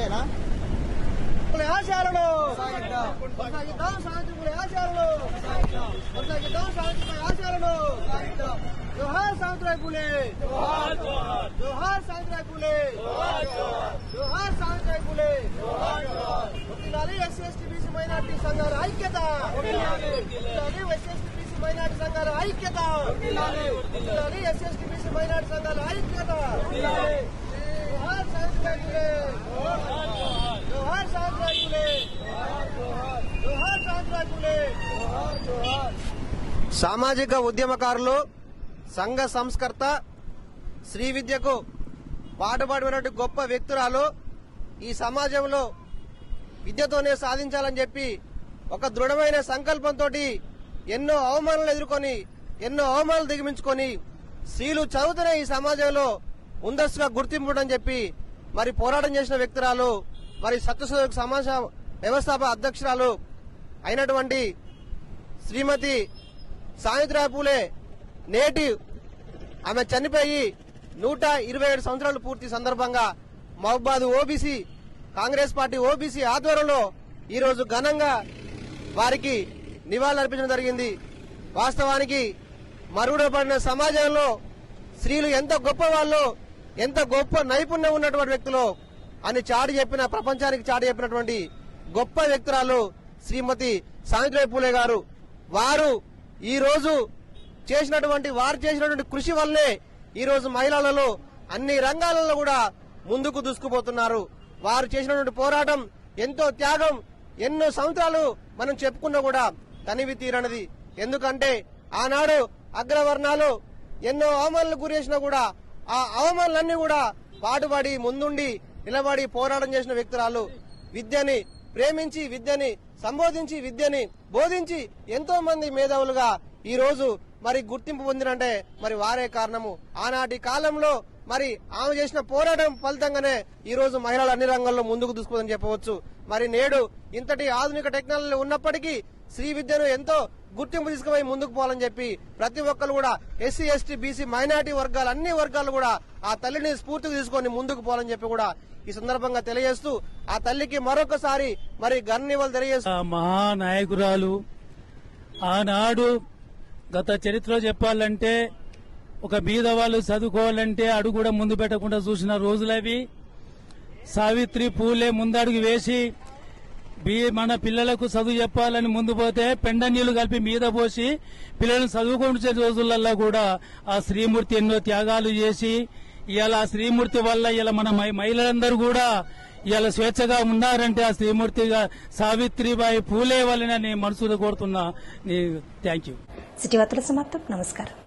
సాగుతుపై ఆశయాలను కొనసాగిద్దాం సాగుతుపై ఆశయాలను. కొనసాగిద్దాం సాగుతుపై ఆశయాలను. జోహార్ సావిత్రాయ్ పూలే జోహార్ సావిత్రాయ్ పూలే జోహార్ సావిత్రాయ్ పూలే వర్ధిల్లాలి ఎస్సీ బీసీ మైనార్టీ సంఘాల ఐక్యత. వర్ధిల్లాలి ఎస్సీ బీసీ మైనార్టీ సంఘాల ఐక్యత. వర్ధిల్లాలి ఎస్సీ బీసీ మైనార్టీ సంఘాల ఐక్యత జోహార్ సావిత్రాయ్ పూలే జోహార్ సావిత్రాయ్ పూలే జోహార్ సావిత్రాయ్ పూలే సామాజిక ఉద్యమకారులు సంఘ సంస్కర్త శ్రీ విద్యకు పాటుపడినటువంటి గొప్ప వ్యక్తురాలు ఈ సమాజంలో విద్యతోనే సాధించాలని చెప్పి ఒక దృఢమైన సంకల్పంతో ఎన్నో అవమానాలు ఎదుర్కొని ఎన్నో అవమానాలు దిగమించుకొని స్త్రీలు చదువుతూనే ఈ సమాజంలో ముందస్తుగా గుర్తింపు అని చెప్పి మరి పోరాటం చేసిన వ్యక్తురాలు మరి సత్యశోధక సమాజ వ్యవస్థాపక అధ్యక్షురాలు అయినటువంటి శ్రీమతి సావిత్రా పూలే నేటి ఆమె చనిపోయి నూట ఇరవై ఏడు సంవత్సరాలు పూర్తి సందర్భంగా మహబాద్ ఓబీసీ కాంగ్రెస్ పార్టీ ఓబీసీ ఆధ్వర్యంలో ఈరోజు ఘనంగా వారికి నివాళులర్పించడం జరిగింది. వాస్తవానికి మరుగుడపడిన సమాజంలో స్త్రీలు ఎంత గొప్ప వాళ్ళు ఎంత గొప్ప నైపుణ్యం ఉన్నటువంటి వ్యక్తులు అని చాటి చెప్పిన ప్రపంచానికి చాటి చెప్పినటువంటి గొప్ప వ్యక్తురాలు శ్రీమతి సావిత్రి పూలే గారు. వారు ఈరోజు చేసినటువంటి వారు చేసినటువంటి కృషి వల్లే ఈరోజు మహిళలలో అన్ని రంగాలలో కూడా ముందుకు దూసుకుపోతున్నారు. వారు చేసినటువంటి పోరాటం ఎంతో త్యాగం ఎన్నో సంవత్సరాలు మనం చెప్పుకున్నా కూడా తనివి తీరనది. ఎందుకంటే ఆనాడు అగ్రవర్ణాలు ఎన్నో అవమానాలు గురేసినా కూడా ఆ అవమానాలన్నీ కూడా పాటుపడి ముందుండి నిలబడి పోరాటం చేసిన వ్యక్తురాలు విద్యని ప్రేమించి విద్యని సంబోధించి విద్యని బోధించి ఎంతో మంది మేధావులుగా ఈ రోజు మరి గుర్తింపు పొందినంటే మరి వారే కారణము. ఆనాటి కాలంలో మరి ఆమె చేసిన పోరాటం ఫలితంగానే ఈ రోజు మహిళలు అన్ని రంగాల్లో ముందుకు దూసుకుందని చెప్పవచ్చు. మరి నేడు ఇంతటి ఆధునిక టెక్నాలజీ ఉన్నప్పటికీ శ్రీ విద్యను ఎంతో గుర్తింపు తీసుకుపోయి ముందుకు పోవాలని చెప్పి ప్రతి ఒక్కరు కూడా ఎస్సీ ఎస్టీ బీసీ మైనార్టీ వర్గాలు అన్ని వర్గాలు కూడా ఆ తల్లిని స్ఫూర్తిగా తీసుకొని ముందుకు పోవాలని చెప్పి కూడా ఈ సందర్భంగా తెలియజేస్తూ ఆ తల్లికి మరొకసారి మరి గన్నివలు తెలియజేస్తూ మహానాయకురాలు ఆనాడు గత చరిత్రలో చెప్పాలంటే ఒక బీద వాళ్ళు చదువుకోవాలంటే అడుగు కూడా ముందు పెట్టకుండా చూసిన రోజులవి. సావిత్రి పూలే ముందడుగు వేసి మన పిల్లలకు చదువు చెప్పాలని ముందు పోతే పెండ నీళ్ళు కలిపి మీద పోసి పిల్లలను చదువుకుంటే రోజులలో కూడా ఆ శ్రీమూర్తి ఎన్నో త్యాగాలు చేసి ఇలా శ్రీమూర్తి వల్ల ఇలా మన మహిళలందరూ కూడా ఇలా స్వేచ్ఛగా ఉన్నారంటే ఆ శ్రీమూర్తిగా సావిత్రిబాయి పూలే వల్లనే నేను మనసులో కోరుతున్నా. Thank you. సిటీ వార్తల సమాప్తం. నమస్కారం.